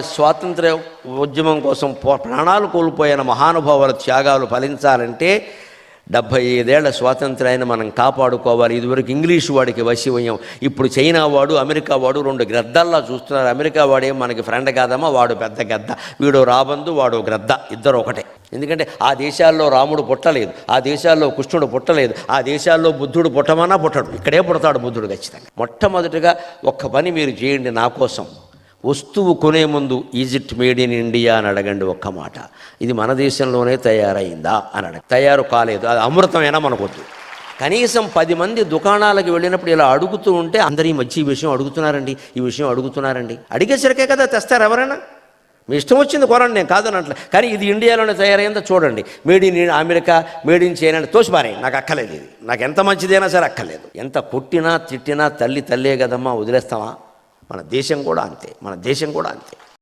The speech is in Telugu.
స్వాతంత్ర ఉద్యమం కోసం ప్రాణాలు కోల్పోయిన మహానుభావుల త్యాగాలు ఫలించాలంటే డెబ్భై ఐదేళ్ళ స్వాతంత్రాన్ని మనం కాపాడుకోవాలి. ఇదివరకు ఇంగ్లీష్ వాడికి వశివయం. ఇప్పుడు చైనా వాడు అమెరికా వాడు రెండు గ్రద్దల్లా చూస్తున్నారు. అమెరికా వాడేం మనకి ఫ్రెండ్ కాదమ్మా వాడు పెద్ద గద్ద. వీడు రాబందు వాడు గ్రద్ద ఇద్దరు ఒకటే. ఎందుకంటే ఆ దేశాల్లో రాముడు పుట్టలేదు ఆ దేశాల్లో కృష్ణుడు పుట్టలేదు ఆ దేశాల్లో బుద్ధుడు పుట్టమన్నా పుట్టడు. ఇక్కడే పుడతాడు బుద్ధుడు ఖచ్చితంగా. మొట్టమొదటిగా ఒక్క పని మీరు చేయండి నా కోసం. వస్తువు కొనే ముందు ఈజిప్ట్ మేడ్ ఇన్ ఇండియా అని అడగండి ఒక్క మాట. ఇది మన దేశంలోనే తయారైందా అని అడగ తయారు కాలేదు. అది అమృతమైనా మనకొద్దు. కనీసం పది మంది దుకాణాలకు వెళ్ళినప్పుడు ఇలా అడుగుతూ ఉంటే అందరూ ఈ మధ్య ఈ విషయం అడుగుతున్నారండి ఈ విషయం అడుగుతున్నారండి. అడిగేసరికే కదా తెస్తారు ఎవరైనా? మీ ఇష్టం వచ్చింది కొనండి నేను కాదనట్లే కానీ ఇది ఇండియాలోనే తయారైందో చూడండి. Made in America made in China తోసిపారే నాకు అక్కలేదు ఇది. నాకు ఎంత మంచిదైనా సరే అక్కర్లేదు. ఎంత కొట్టినా తిట్టినా తల్లి తల్లే కదమ్మా వదిలేస్తావా? మన దేశం కూడా అంతే మన దేశం కూడా అంతే.